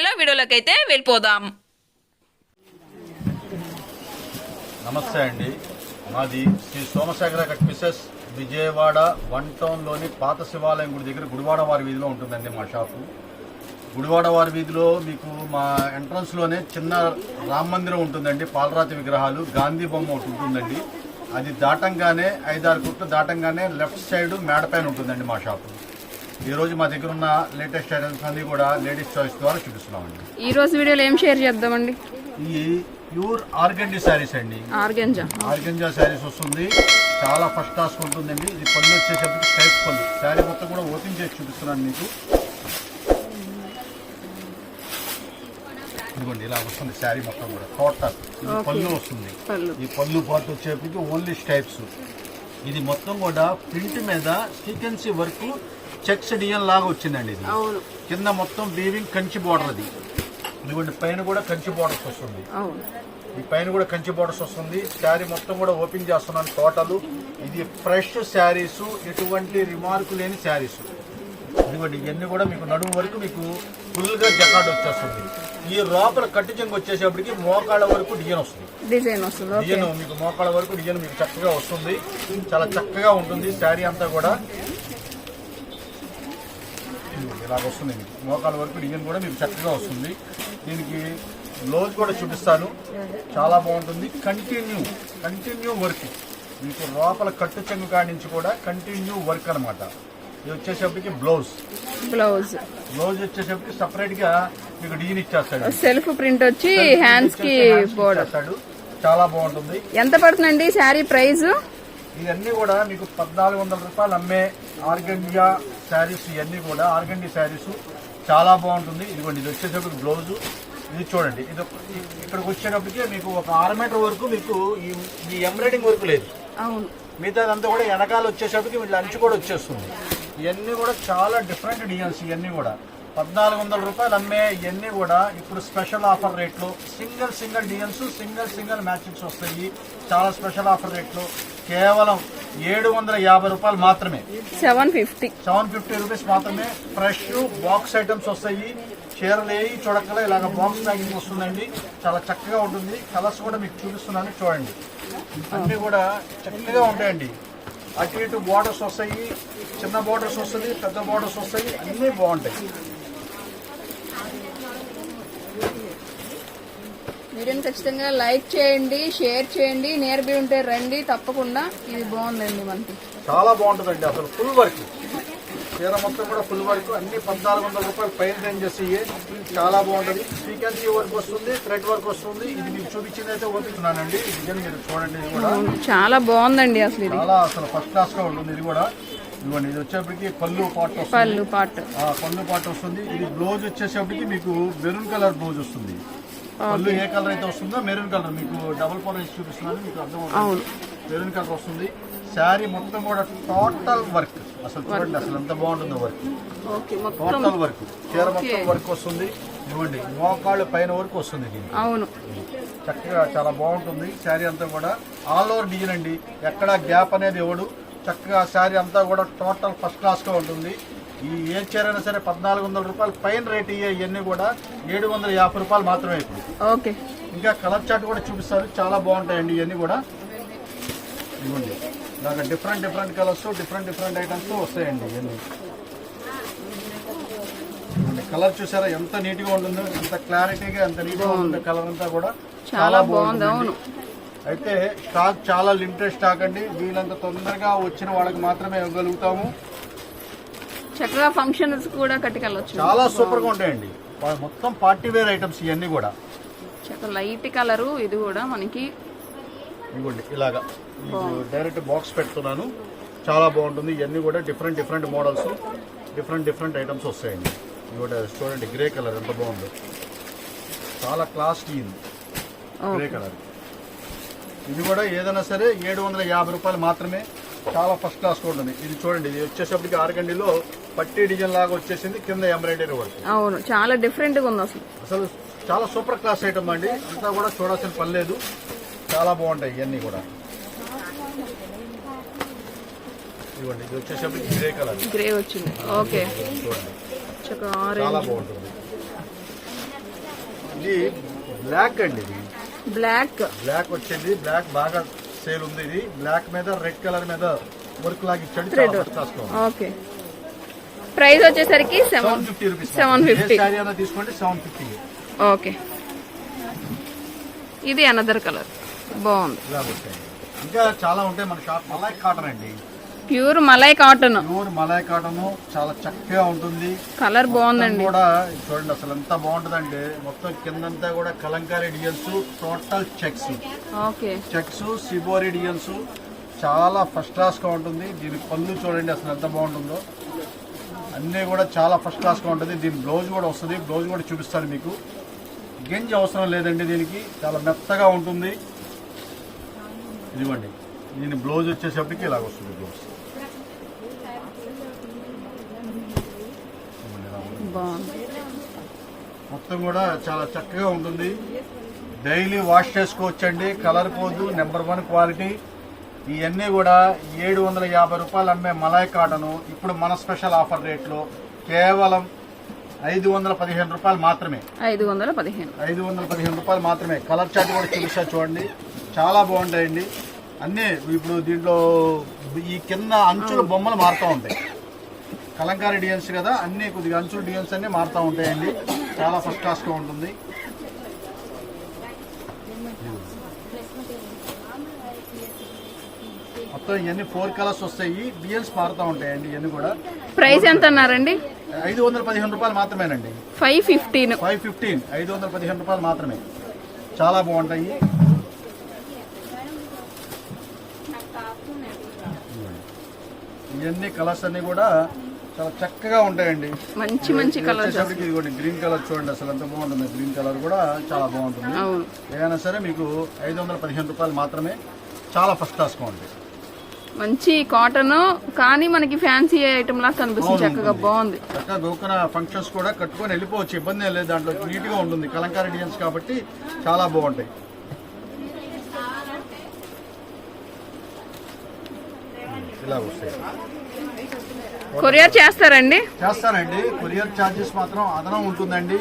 చెల్లో వీడియోలోకి అయితే వెళ్ళిపోదాం. నమస్తే అండి. మాది Shri Somashekara cut Mrs Vijayawada one టౌన్లోని పాత శివాలయం గుడి దగ్గర గుడివాడ వారి వీధిలో ఉంటుందండి మా షాపు. గుడివాడ వారి వీధిలో మీకు మా ఎంట్రన్స్లోనే చిన్న రామ మందిరం ఉంటుందండి పాలరాతి విగ్రహాలు గాంధీ బొమ్మ ఒకటి ఉంటుందండి. అది దాటంగానే ఐదారు కుట్లు దాటంగానే లెఫ్ట్ సైడ్ మేడపైన ఉంటుందండి మా షాపు. ఈరోజు మా దగ్గర ఉన్న లేటెస్ట్ ఐటమ్స్ అన్ని కూడా లేడీస్ చాయిస్ ద్వారా చూపిస్తున్నామండి. ఈ రోజు వీడియోలో ఏం షేర్ చేద్దామండి? ఈ ప్యూర్ ఆర్గండి శారీస్ అండి. ఆర్గెంజా. ఆర్గంజా శారీస్ వస్తుంది. చాలా ఫస్ట్ క్లాస్ ఉంటుందండి ఇది పళ్ళు వచ్చేసరికి టైప్ పళ్ళు. శారీ మొత్తం కూడా ఓపెన్ చేసి చూపిస్తున్నాను మీకు. ఇదిగోండి ఇలా వస్తుంది శారీ మొత్తం కూడా. టోటల్ ఇది పళ్ళు వస్తుంది. ఈ పళ్ళు పార్ట్ వచ్చేప్పటికి ఓన్లీ స్టైప్స్ ఇది మొత్తం కూడా ప్రింట్ మీద సీక్వెన్సీ వర్క్ చెక్స్ డిజైన్ లాగా వచ్చిందండి ఇది. కింద మొత్తం వీవింగ్ కంచి బార్డర్ అది. ఇదిగోండి పైన కూడా కంచి బార్డర్స్ వస్తుంది. ఈ పైన కూడా కంచి బోర్డర్స్ వస్తుంది. శారీ మొత్తం కూడా ఓపెన్ చేస్తున్నాను టోటల్. ఇది ఫ్రెష్ శారీస్ ఎటువంటి రిమార్క్ లేని శారీస్. ఇదిగోండి ఇవన్నీ కూడా మీకు నడుము వరకు మీకు ఫుల్గా జకాట్ వచ్చేస్తుంది. ఈ లోపల కట్టు చెంగు వచ్చేసేపటికి మోకాళ్ళ వరకు డిజైన్ వస్తుంది. డిజైన్ వస్తుంది డిజైన్ మీకు మోకాళ్ళ వరకు డిజైన్ మీకు చక్కగా వస్తుంది. చాలా చక్కగా ఉంటుంది శారీ అంతా కూడా. ఇలాగ వస్తుంది. మీకు మోకాళ్ళ వరకు డిజైన్ కూడా మీకు చక్కగా వస్తుంది. దీనికి బ్లౌజ్ కూడా చూపిస్తాను. చాలా బాగుంటుంది. కంటిన్యూ కంటిన్యూ వర్క్ మీకు లోపల కట్టు చెంగు కాడి నుంచి కూడా కంటిన్యూ వర్క్ అన్నమాట. ఇది వచ్చేసప్పటికి బ్లౌజ్ బ్లౌజ్ బ్లౌజ్ వచ్చేసప్పటికి సపరేట్గా మీకు డిజైన్ ఇచ్చేస్తాడు. సెల్ఫ్ ప్రింట్ వచ్చి హ్యాండ్స్కి చాలా బాగుంటుంది. ఎంత పడుతుందండి? శారీ ప్రైస్ ఇవన్నీ కూడా మీకు పద్నాలుగు వందల రూపాయలు అమ్మే ఆర్గండియా శారీస్ ఇవన్నీ కూడా ఆర్గండి శారీస్. చాలా బాగుంటుంది. ఇదిగోండి ఇది వచ్చేటప్పుడు బ్లౌజు. ఇది చూడండి ఇది ఇక్కడికి వచ్చేటప్పటికి మీకు ఒక ఆరు మీటర్ వరకు మీకు ఈ ఎంబ్రాయిడింగ్ వర్క్ లేదు. మిగతాదంతా కూడా వెనకాల వచ్చేటప్పటికి వీళ్ళు అంచు కూడా వచ్చేస్తుంది. ఇవన్నీ కూడా చాలా డిఫరెంట్ డిజైన్స్ ఇవన్నీ కూడా. పద్నాలుగు వందల రూపాయలు అమ్మే ఇవన్నీ కూడా ఇప్పుడు స్పెషల్ ఆఫర్ రేట్లో single single designs single single matchings వస్తాయి. చాలా స్పెషల్ ఆఫర్ రేట్లో కేవలం ఏడు వందల యాభై రూపాయలు మాత్రమే. Seven fifty. Seven fifty rupees మాత్రమే ఫ్రెష్ బాక్స్ ఐటమ్స్ వస్తాయి. చీరలు ఏ చూడక్కల ఇలాగ బాక్స్ ప్యాకింగ్ వస్తుందండి. చాలా చక్కగా ఉంటుంది. కలర్స్ కూడా మీకు చూపిస్తున్నాను చూడండి. అన్నీ కూడా చక్కగా ఉంటాయండి. అటు ఇటు బోర్డర్స్ వస్తాయి. చిన్న బోర్డర్స్ వస్తుంది పెద్ద బోర్డర్స్ వస్తాయి. అన్నీ బాగుంటాయి. వీడియోని ఖచ్చితంగా లైక్ చేయండి షేర్ చేయండి నియర్ బై ఉంటే రండి తప్పకుండా. ఇది బాగుందండి మనకి. చాలా బాగుంటుందండి అసలు ఫుల్ వర్క్ చీర మొత్తం కూడా ఫుల్ వర్క్ అన్ని పద్నాలుగు వందల రూపాయలు పైన రేంజ్ చేసి చాలా బాగుంటుంది. సీక్వెన్సీ వర్క్ వస్తుంది థ్రెడ్ వర్క్ వస్తుంది. ఇది మీకు చూపించింది అయితే ఓపిస్తున్నానండి డిజైన్ మీరు చూడండి ఇది కూడా. చాలా బాగుందండి అసలు ఇది. చాలా అసలు ఫస్ట్ క్లాస్గా ఉంటుంది ఇది కూడా. ఇదిగోండి ఇది వచ్చేప్పటికి పళ్ళు పాటు వస్తుంది. పళ్ళు పాటు. పళ్ళు పాటు వస్తుంది. ఇది బ్లౌజ్ వచ్చేసేపటికి మీకు మెరూన్ కలర్ బ్లౌజ్ వస్తుంది. పళ్ళు ఏ కలర్ అయితే వస్తుందో మెరూన్ కలర్. మీకు డబుల్ పవర్ వేసి చూపిస్తున్నాను మీకు అర్థం మెరూన్ కలర్ వస్తుంది. శారీ మొత్తం కూడా టోటల్ వర్క్ అసలు చూడండి అసలు ఎంత బాగుంటుందో వర్క్ టోటల్ వర్క్ చీర మొత్తం వర్క్ వస్తుంది. ఇవ్వండి మోకాళ్ళు పైన వరకు వస్తుంది దీనికి. అవును. చక్కగా చాలా బాగుంటుంది. శారీ అంతా కూడా ఆల్ ఓవర్ డిజైన్ అండి. ఎక్కడ గ్యాప్ అనేది ఇవ్వడు. చక్కగా శారీ అంతా కూడా టోటల్ ఫస్ట్ క్లాస్గా ఉంటుంది. ఈ ఏ చీర అయినా సరే పద్నాలుగు వందల రూపాయలు పైన రేట్ ఇయ్యే ఇవన్నీ కూడా ఏడు వందల యాభై రూపాయలు మాత్రమే ఇప్పుడు. ఓకే. ఇంకా కలర్ చార్ట్ కూడా చూపిస్తారు చాలా బాగుంటాయండి ఇవన్నీ కూడా. ఇవ్వండి. నాకు different different colours different different items వస్తాయండి ఇవన్నీ కలర్ చూసారా? ఎంత నీట్గా ఉంటుందో ఎంత క్లారిటీగా ఎంత నీట్గా ఉంటుంది కలర్ అంతా కూడా చాలా బాగుంది. అవును. అయితే స్టాక్ చాలా లిమిటెడ్ స్టాక్ అండి. వీళ్ళంత తొందరగా వచ్చిన వాళ్ళకి మాత్రమే ఇవ్వగలుగుతాము. చక్కగా ఫంక్షన్స్ కూడా కట్టుకెళ్ళొచ్చు. చాలా సూపర్గా ఉంటాయండి మొత్తం పార్టీ వేర్ ఐటమ్స్ ఇవన్నీ కూడా. చక్కగా లైట్ కలరు ఇది కూడా మనకి. ఇవ్వండి ఇలాగా. డైరెక్ట్ బాక్స్ పెడుతున్నాను. చాలా బాగుంటుంది. ఇవన్నీ కూడా different different models different different items వస్తాయండి. ఇవ్వట చూడండి గ్రే కలర్ ఎంత బాగుందో. చాలా క్లాస్ ఇది. గ్రే కలర్ ఇది కూడా ఏదైనా సరే ఏడు వందల యాభై రూపాయలు మాత్రమే చాలా ఫస్ట్ క్లాస్ ఉంటుంది ఇది చూడండి ఇది వచ్చేసప్పటికి ఆరగండిలో పట్టి డిజైన్ లాగా వచ్చేసింది కింద ఎంబ్రాయిడరీ వర్క్ అవును చాలా డిఫరెంట్గా ఉంది అసలు. అసలు చాలా సూపర్ క్లాస్ ఐటమ్ అండి. అంతా కూడా చూడాల్సిన పని లేదు. చాలా బాగుంటాయి ఇవన్నీ కూడా. ఇవ్వండి ఇది వచ్చేసప్పటికి గ్రే కలర్ గ్రే వచ్చింది. ఓకే చూడండి చాలా బాగుంటుంది. ఇది బ్లాక్ అండి ఇది. బ్లాక్ బ్లాక్ వచ్చింది. బ్లాక్ బాగా సేల్ ఉంది. ఇది బ్లాక్ మీద రెడ్ కలర్ మీద వర్క్ లాగా ఇచ్చాడు. ఓకే. ప్రైస్ వచ్చేసరికి seven fifty rupees. Seven fifty. తీసుకోండి సెవెన్ ఫిఫ్టీ. ఓకే. ఇది అనదర్ కలర్ బాగుంది. ఇంకా చాలా ఉంటాయి మన షాప్ మలాయ్ కాటన్ అండి. Pure malai cotton. Pure malai cotton చాలా చక్కగా ఉంటుంది. కలర్ బాగుందండి. కూడా చూడండి అసలు ఎంత బాగుంటుందంటే మొత్తం కిందంతా కూడా Kalamkari designs total checks. Okay. Checks shibori designs చాలా ఫస్ట్ క్లాస్గా ఉంటుంది. దీని పళ్ళు చూడండి అసలు ఎంత బాగుంటుందో. అన్నీ కూడా చాలా ఫస్ట్ క్లాస్గా ఉంటుంది. దీని బ్లౌజ్ కూడా వస్తుంది. బ్లౌజ్ కూడా చూపిస్తాను మీకు. గెంజి అవసరం లేదండి దీనికి. చాలా మెత్తగా ఉంటుంది. ఇదిగోండి. దీని బ్లౌజ్ వచ్చేసప్పటికి ఇలాగ వస్తుంది బ్లౌజ్ ఇదిగోండి ఇలా ఉంటుంది. బాగుంది. మొత్తం కూడా చాలా చక్కగా ఉంటుంది. డైలీ వాష్ చేసుకోవచ్చండి. కలర్ పోదు నెంబర్ వన్ క్వాలిటీ. ఇవన్నీ కూడా ఏడు వందల యాభై రూపాయలు అమ్మే మలాయ్ కాటను ఇప్పుడు మన స్పెషల్ ఆఫర్ రేట్లో కేవలం ఐదు వందల పదిహేను రూపాయలు మాత్రమే. ఐదు వందల పదిహేను. ఐదు వందల పదిహేను రూపాయలు మాత్రమే. కలర్ చార్ట్ కూడా చూపిస్తా చూడండి. చాలా బాగుంటాయండి. అన్నీ ఇప్పుడు దీంట్లో ఈ కింద అంచుల బొమ్మలు మారుతూ ఉంటాయి. కలంకారీ డిజైన్స్ కదా అన్ని కొద్దిగా అంచుల డిజైన్స్ అన్ని మారుతూ ఉంటాయండి. చాలా ఫస్ట్ క్లాస్గా ఉంటుంది. మొత్తం ఇవన్నీ ఫోర్ కలర్స్ వస్తాయి. డిజైన్స్ మారుతూ ఉంటాయండి ఇవన్నీ కూడా. ప్రైస్ ఎంత అన్నారండి? ఐదు వందల పదిహేను రూపాయలు మాత్రమేనండి. ఫైవ్ ఫిఫ్టీన్ ఫైవ్ ఫిఫ్టీన్ ఐదు వందల పదిహేను రూపాయలు మాత్రమే. చాలా బాగుంటాయి. ఇవన్నీ కలర్స్ అన్ని కూడా చాలా చక్కగా ఉంటాయండి. మంచి మంచి వచ్చేసరికి ఇదిగోండి గ్రీన్ కలర్ చూడండి అసలు ఎంత బాగుంటుంది. గ్రీన్ కలర్ కూడా చాలా బాగుంటుంది. ఏదైనా సరే మీకు ఐదు వందల పదిహేను రూపాయలు మాత్రమే చాలా ఫస్ట్ క్లాస్గా ఉంటాయి. మంచి కాటన్ కానీ మనకి ఫ్యాన్సీ ఐటమ్ లా కనిపిస్తుంది. చక్కగా. బాగుంది. చక్కగా గోకన ఫంక్షన్స్ కూడా కట్టుకొని వెళ్ళిపోవచ్చు. ఇబ్బంది ఏం లేదు. దాంట్లో నీట్గా ఉంటుంది. కలంకారీ డిజైన్స్ కాబట్టి చాలా బాగుంటాయి. ఇలా వస్తాయి. కొరియర్ చేస్తారండి? చేస్తానండి కొరియర్ ఛార్జెస్ మాత్రం అదనం ఉంటుందండి.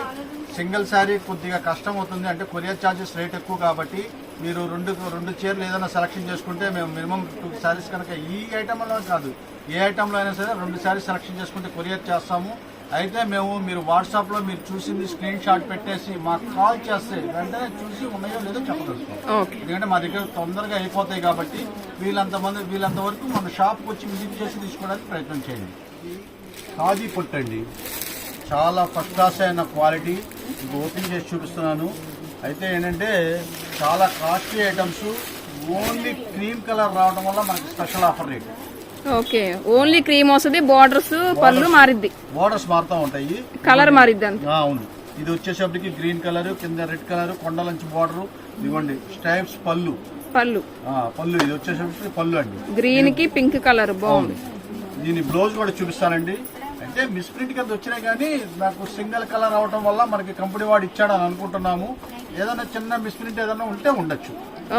సింగిల్ శారీ కొద్దిగా కష్టం అవుతుంది అంటే కొరియర్ ఛార్జెస్ రేట్ ఎక్కువ కాబట్టి మీరు రెండు రెండు చీరలు ఏదైనా సెలక్షన్ చేసుకుంటే మేము మినిమం టూ శారీస్ కనుక ఈ ఐటెంలో కాదు ఏ ఐటెంలో అయినా సరే రెండు శారీస్ సెలక్షన్ చేసుకుంటే కొరియర్ చేస్తాము. అయితే మేము మీరు వాట్సాప్లో మీరు చూసింది స్క్రీన్ షాట్ పెట్టేసి మాకు కాల్ చేస్తే వెంటనే చూసి ఉన్నాయో లేదో చెప్పగలుగుతాం. ఎందుకంటే మా దగ్గర తొందరగా అయిపోతాయి కాబట్టి వీళ్ళంత మంది వీళ్ళంత వరకు మన షాప్కి వచ్చి విజిట్ చేసి తీసుకోవడానికి ప్రయత్నం చేయండి. కాజీ పొట్టండి చాలా ఫస్ట్ క్లాస్ అయిన క్వాలిటీ. ఇది ఓపెన్ చేసి చూపిస్తున్నాను. అయితే ఏంటంటే చాలా costly items. Only cream colour రావడం వల్ల మనకి special offer rate. Okay. Only cream వస్తుంది బార్డర్స్ పళ్ళు మారిద్ది. బోర్డర్స్ మారుతూ ఉంటాయి. కలర్ మారిద్ది అవును. ఇది వచ్చేసప్పటికి గ్రీన్ కలర్ కింద రెడ్ కలర్ కొండలంచి బార్డర్ ఇదిగోండి స్టైప్స్ పళ్ళు. పళ్ళు. పళ్ళు ఇది వచ్చేసరికి పళ్ళు అండి. గ్రీన్కి పింక్ కలర్ బాగుంది. దీని బ్లౌజ్ కూడా చూపిస్తానండి. అంటే మిస్ప్రింట్ కింద వచ్చినాయి కానీ నాకు సింగిల్ కలర్ అవటం వల్ల మనకి కంపెనీ వాడు ఇచ్చాడని అనుకుంటున్నాము. ఏదైనా చిన్న మిస్ప్రింట్ ఏదైనా ఉంటే ఉండొచ్చు.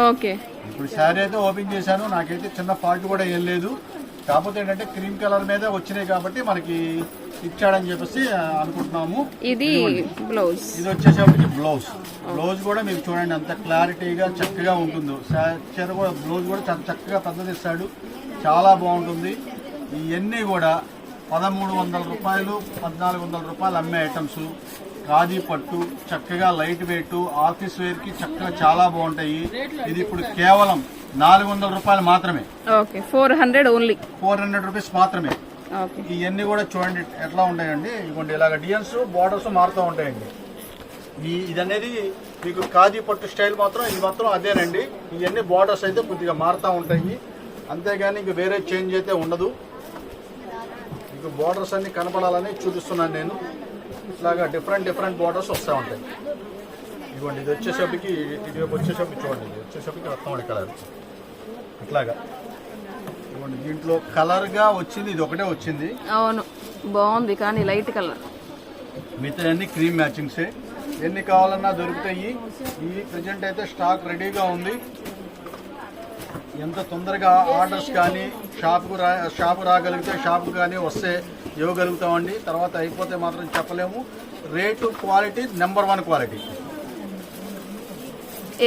ఓకే ఇప్పుడు శారీ అయితే ఓపెన్ చేశాను. నాకైతే చిన్న ఫాల్ట్ కూడా ఏం లేదు. కాకపోతే ఏంటంటే క్రీమ్ కలర్ మీదే వచ్చినాయి కాబట్టి మనకి ఇచ్చాడని చెప్పేసి అనుకుంటున్నాము. ఇది బ్లౌజ్. ఇది వచ్చేసరికి బ్లౌజ్. బ్లౌజ్ కూడా మీరు చూడండి అంత క్లారిటీగా చక్కగా ఉంటుందో. చీర కూడా బ్లౌజ్ కూడా చాలా చక్కగా పెద్దది ఇస్తాడు. చాలా బాగుంటుంది. ఇవన్నీ కూడా పదమూడు వందల రూపాయలు పద్నాలుగు వందల రూపాయలు అమ్మే ఐటమ్స్. కాజీ పట్టు చక్కగా లైట్ వెయిట్ ఆఫీస్ వేర్కి చక్కగా చాలా బాగుంటాయి. ఇది ఇప్పుడు కేవలం నాలుగు వందల రూపాయలు మాత్రమే. Okay four hundred only. Four hundred rupees మాత్రమే. ఇవన్నీ కూడా చూడండి ఎట్లా ఉంటాయండి? ఇదిగోండి ఇలాగ డిజైన్స్ బార్డర్స్ మారుతూ ఉంటాయండి. ఈ ఇదనేది మీకు కాజీ పట్టు స్టైల్ మాత్రం ఇది మాత్రం అదేనండి. ఇవన్నీ బార్డర్స్ అయితే కొద్దిగా మారుతూ ఉంటాయి. అంతేగాని ఇంక వేరే చేంజ్ అయితే ఉండదు. మీకు బార్డర్స్ అన్ని కనపడాలని చూపిస్తున్నాను నేను. ఇట్లాగా డిఫరెంట్ డిఫరెంట్ బోర్డర్స్ వస్తూ ఉంటాయి. ఇదిగోండి ఇది వచ్చేసరికి ఇది వచ్చేసరికి చూడండి ఇది వచ్చేసరికి రత్నమణి కలర్. ఇట్లాగా దీంట్లో కలర్గా వచ్చింది ఇది ఒకటే వచ్చింది. అవును బాగుంది కానీ లైట్ కలర్. మిగతా అన్ని క్రీమ్ మ్యాచింగ్సే ఎన్ని కావాలన్నా దొరుకుతాయి. ఈ ప్రజెంట్ అయితే స్టాక్ రెడీగా ఉంది. ఎంత తొందరగా ఆర్డర్స్ కానీ షాప్కు రా షాపు రాగలిగితే షాపు కానీ వస్తే ఇవ్వగలుగుతామండి. తర్వాత అయిపోతే మాత్రం చెప్పలేము. Rate quality number one quality.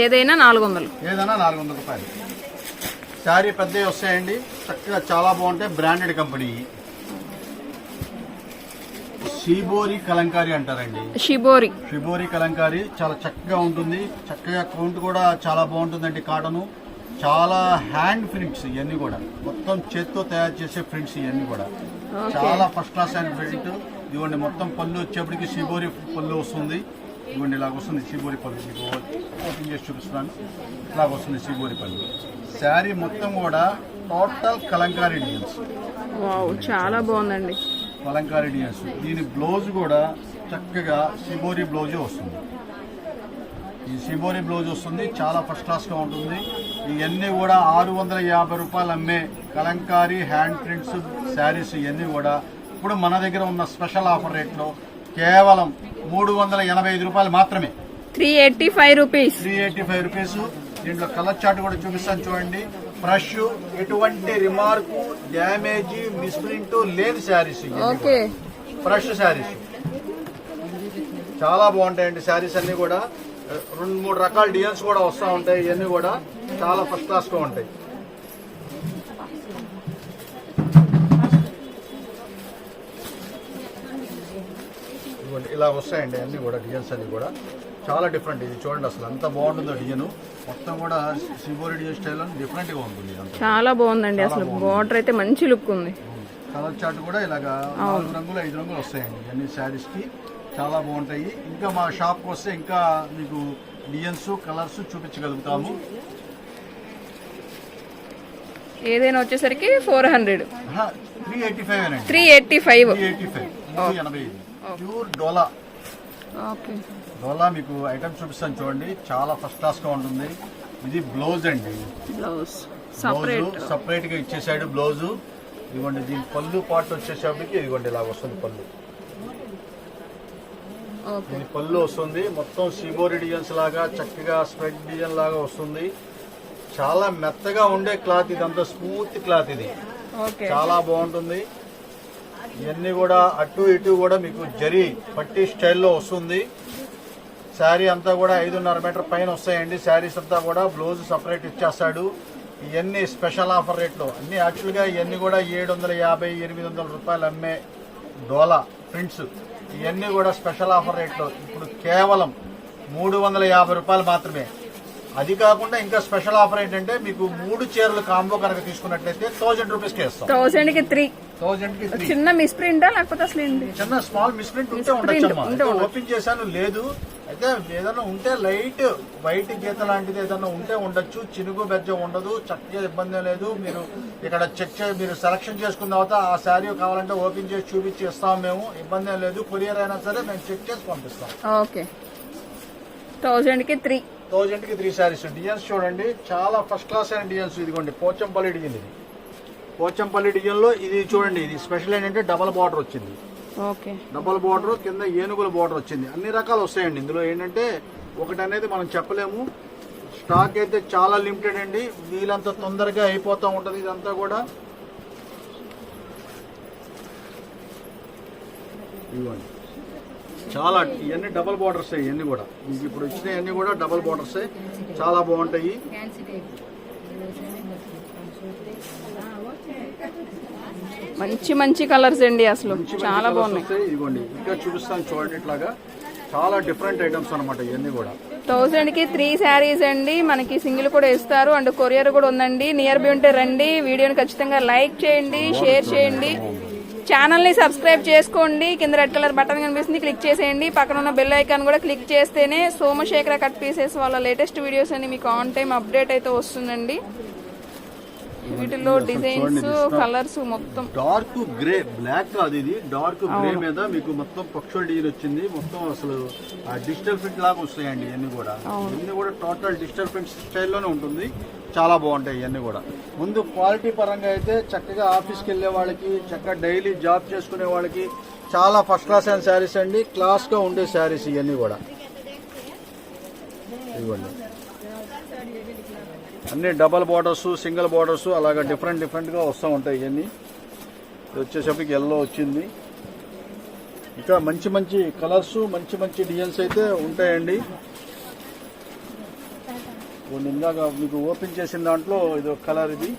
ఏదైనా నాలుగు వందలు. ఏదైనా నాలుగు వందల రూపాయలు. శారీ పెద్దవి వస్తాయండి. చక్కగా చాలా బాగుంటాయి. బ్రాండెడ్ కంపెనీ షీబోరి కలంకారీ అంటారండి. షిబోరి. షిబోరి కలంకారీ చాలా చక్కగా ఉంటుంది. చక్కగా కౌంట్ కూడా చాలా బాగుంటుందండి కాటను. చాలా హ్యాండ్ ప్రింట్స్ ఇవన్నీ కూడా. మొత్తం చేత్తో తయారు చేసే ప్రింట్స్ ఇవన్నీ కూడా. చాలా ఫస్ట్ క్లాస్ హ్యాండ్ ప్రింట్ ఇదిగోండి మొత్తం పళ్ళు వచ్చేప్పటికి షిబోరి పళ్ళు వస్తుంది. ఇదిగోండి ఇలాగ వస్తుంది షిబోరి పళ్ళు మీకు ఓపెన్ చేసి చూపిస్తున్నాను ఇలాగ వస్తుంది షిబోరి పళ్ళు శారీ మొత్తం కూడా టోటల్ కలంకారీ డిజైన్స్ చాలా బాగుందండి. కలంకారీ డిజైన్స్ దీని బ్లౌజ్ కూడా చక్కగా సిబోరి బ్లౌజే వస్తుంది. ఈ సిబోరి బ్లౌజ్ వస్తుంది చాలా ఫస్ట్ క్లాస్గా ఉంటుంది. ఇవన్నీ కూడా ఆరు వందల యాభై రూపాయలు అమ్మే కలంకారీ హ్యాండ్ ప్రింట్స్ శారీస్ ఇవన్నీ కూడా. ఇప్పుడు మన దగ్గర ఉన్న స్పెషల్ ఆఫర్ రేట్లో కేవలం మూడు వందల ఎనభై ఐదు రూపాయలు మాత్రమే. Three eighty five rupees. Three eighty five rupees. దీంట్లో కలర్ చార్ట్ కూడా చూపిస్తాను చూడండి. ఫ్రెష్ ఎటువంటి రిమార్కు డ్యామేజ్ మిస్ప్రింట్ లేని శారీస్ ఓకే. ఫ్రెష్ శారీస్. చాలా బాగుంటాయండి శారీస్ అన్ని కూడా. రెండు మూడు రకాల డిజైన్స్ కూడా వస్తూ ఉంటాయి. ఇవన్నీ కూడా చాలా ఫస్ట్ క్లాస్గా ఉంటాయి. ఇదిగోండి ఇలా వస్తాయండి అన్ని కూడా డిజైన్స్ అన్ని కూడా. చాలా డిఫరెంట్ ఇది. చూడండి అసలు ఎంత బాగుంటుందో డిజైన్ మొత్తం కూడా సిబోరి డిజైన్ స్టైల్ డిఫరెంట్గా ఉంటుంది చాలా బాగుందండి అసలు. బార్డర్ అయితే మంచి లుక్ ఉంది. కలర్ చార్ట్ కూడా ఇలాగా నాలుగు రంగులు ఐదు రంగులు వస్తాయండి. అన్ని శారీస్కి చాలా బాగుంటాయి. ఇంకా మా షాప్కి వస్తే ఇంకా మీకు డిజైన్స్ కలర్స్ చూపించగలుగుతాము. ఏదైనా వచ్చేసరికి four hundred three eighty five three eighty five ఎనభై ప్యూర్ డోలా. డోలా మీకు ఐటమ్ చూపిస్తాను చూడండి. చాలా ఫస్ట్ క్లాస్గా ఉంటుంది. ఇది బ్లౌజ్ అండి. బ్లౌజ్. సపరేట్. గా ఇచ్చేసాడు బ్లౌజ్. ఇదిగోండి దీని పళ్ళు పార్ట్ వచ్చేసరికి ఇదిగోండి ఇలా వస్తుంది పళ్ళు. దీని పళ్ళు వస్తుంది. మొత్తం సిబోరి డిజైన్స్ లాగా చక్కగా స్ప్రెడ్ డిజైన్ లాగా వస్తుంది. చాలా మెత్తగా ఉండే క్లాత్ ఇదంతా స్మూత్ క్లాత్ ఇది. చాలా బాగుంటుంది. ఇవన్నీ కూడా అటు ఇటు కూడా మీకు జరి పట్టి స్టైల్లో వస్తుంది. శారీ అంతా కూడా ఐదున్నర మీటర్ పైన వస్తాయండి. శారీస్ అంతా కూడా బ్లౌజ్ సపరేట్ ఇచ్చేస్తాడు. ఇవన్నీ స్పెషల్ ఆఫర్ రేట్లో. అన్ని యాక్చువల్గా ఇవన్నీ కూడా ఏడు వందల యాభై ఎనిమిది వందల రూపాయలు అమ్మే డోలా ప్రింట్స్. ఇవన్నీ కూడా స్పెషల్ ఆఫర్ రేట్లో. ఇప్పుడు కేవలం మూడు వందల యాభై రూపాయలు మాత్రమే. అది కాకుండా ఇంకా స్పెషల్ ఆఫర్ ఏంటంటే మీకు మూడు చీరలు కాంబో కనుక తీసుకున్నట్లయితే థౌజండ్ రూపీస్కి వేస్తాం థౌసండ్కి త్రీ. చిన్న మిస్ప్రింటా లేకపోతే అసలు ఏంటి చిన్న స్మాల్ మిస్ప్రింట్ ఉంటే Misprint ఉండొచ్చమ్మా ఉంటే ఉండొచ్చు. ఓపెన్ చేశాను లేదు. అయితే ఏదైనా ఉంటే లైట్ వైట్ గీత లాంటిది ఏదైనా ఉంటే ఉండొచ్చు. చినుగు బెజ్జ ఉండదు చక్కగా ఇబ్బంది లేదు. మీరు ఇక్కడ చెక్ చే మీరు సెలక్షన్ చేసుకున్న తర్వాత ఆ శారీ కావాలంటే ఓపెన్ చేసి చూపించి ఇస్తాం మేము. ఇబ్బంది లేదు. కొరియర్ అయినా సరే మేము చెక్ చేసి పంపిస్తాం. ఓకే. థౌజండ్కి త్రీ థౌజండ్కి త్రీ శారీస్. డిజైన్స్ చూడండి. చాలా ఫస్ట్ క్లాస్ అయిన డిజైన్స్ ఇదిగోండి. పోచంపల్లి డిజైన్ ఇది. పోచంపల్లి డిజైన్లో ఇది చూడండి ఇది స్పెషల్ ఏంటంటే డబల్ బార్డర్ వచ్చింది. ఓకే. డబల్ బార్డర్ కింద ఏనుగుల బార్డర్ వచ్చింది. అన్ని రకాలు వస్తాయండి. ఇందులో ఏంటంటే ఒకటి అనేది మనం చెప్పలేము. స్టాక్ అయితే చాలా లిమిటెడ్ అండి. వీలంత తొందరగా అయిపోతూ ఉంటుంది ఇదంతా కూడా. ఇవ్వండి. చాలా ఇవన్నీ డబల్ బార్డర్స్ ఇవన్నీ కూడా. మీకు ఇప్పుడు వచ్చినవన్నీ కూడా డబల్ బార్డర్స్ చాలా బాగుంటాయి. మంచి మంచి కలర్స్ అండి అసలు. చాలా బాగున్నాయి. వస్తాయి ఇదిగోండి ఇంకా చూపిస్తాను చూడండి ఇట్లాగా. చాలా డిఫరెంట్ ఐటమ్స్ అన్నమాట ఇవన్నీ కూడా. థౌజండ్కి త్రీ శారీస్ అండి. మనకి సింగిల్ కూడా ఇస్తారు. అండ్ కొరియర్ కూడా ఉందండి. నియర్ బై ఉంటే రండి. వీడియోని ఖచ్చితంగా లైక్ చేయండి షేర్ చేయండి. ఛానల్ని సబ్స్క్రైబ్ చేసుకోండి. కింద రెడ్ కలర్ బటన్ కనిపిస్తుంది. క్లిక్ చేసేయండి. పక్కన ఉన్న బెల్ ఐకాన్ కూడా క్లిక్ చేస్తేనే సోమశేఖర కట్ పీసెస్ వాళ్ళ లేటెస్ట్ వీడియోస్ అన్ని మీకు ఆన్ టైం అప్డేట్ అయితే వస్తుందండి. వీటిలో డిజైన్స్. కలర్స్ మొత్తం. డార్క్ గ్రే బ్లాక్ కాదు ఇది. డార్క్ గ్రే మీద మీకు మొత్తం పక్షుల డిజైన్ వచ్చింది. మొత్తం అసలు ఆ డిజిటల్ ప్రింట్ లాగా వస్తాయండి ఇవన్నీ కూడా. ఇవన్నీ కూడా టోటల్ డిజిటల్ ప్రింట్ స్టైల్లోనే ఉంటుంది. చాలా బాగుంటాయి ఇవన్నీ కూడా. ముందు క్వాలిటీ పరంగా అయితే చక్కగా ఆఫీస్కి వెళ్ళే వాళ్ళకి చక్కగా డైలీ జాబ్ చేసుకునే వాళ్ళకి చాలా ఫస్ట్ క్లాస్ అయిన శారీస్ అండి. క్లాస్గా ఉండే శారీస్ ఇవన్నీ కూడా. ఇవ్వండి. అన్ని డబల్ బార్డర్స్ సింగిల్ బార్డర్స్ అలాగా డిఫరెంట్ డిఫరెంట్గా వస్తూ ఉంటాయి ఇవన్నీ. ఇది వచ్చేసరికి ఎల్లో వచ్చింది. ఇంకా మంచి మంచి కలర్స్ మంచి మంచి డిజైన్స్ అయితే ఉంటాయండి. ఇందాక మీకు ఓపెన్ చేసిన దాంట్లో ఇది ఒక కలర్ ఇది.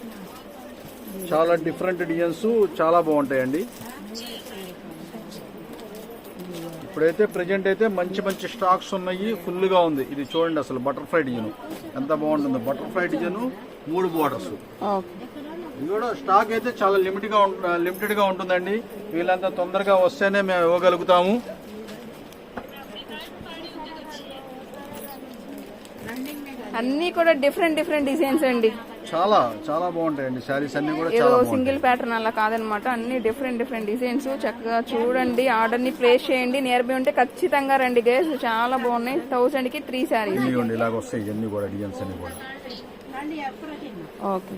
చాలా డిఫరెంట్ డిజైన్స్ చాలా బాగుంటాయండి. ఇప్పుడైతే ప్రజెంట్ అయితే మంచి మంచి స్టాక్స్ ఉన్నాయి ఫుల్గా ఉంది. ఇది చూడండి అసలు బటర్ఫ్లై డిజైన్ ఎంత బాగుంటుందో. బటర్ఫ్లై డిజైన్ మూడు బోర్డర్స్ ఓకే. ఇది కూడా స్టాక్ అయితే చాలా లిమిట్గా లిమిటెడ్గా ఉంటుందండి. వీళ్ళంతా తొందరగా వస్తేనే మేము ఇవ్వగలుగుతాము. అన్ని కూడా డిఫరెంట్ డిఫరెంట్ డిజైన్స్ అండి. చాలా చాలా బాగుంటాయండి. శారీస్ అన్ని కూడా ఏదో సింగిల్ ప్యాటర్న్ అలా కాదనమాట. అన్ని డిఫరెంట్ డిఫరెంట్ డిజైన్స్. చక్కగా చూడండి ఆర్డర్ని ప్లేస్ చేయండి. నియర్ బై ఉంటే ఖచ్చితంగా రండి గేస్ చాలా బాగున్నాయి. థౌసండ్కి త్రీ శారీస్ ఇలాగ వస్తాయి ఇవన్నీ కూడా డిజైన్స్ అన్ని కూడా. ఓకే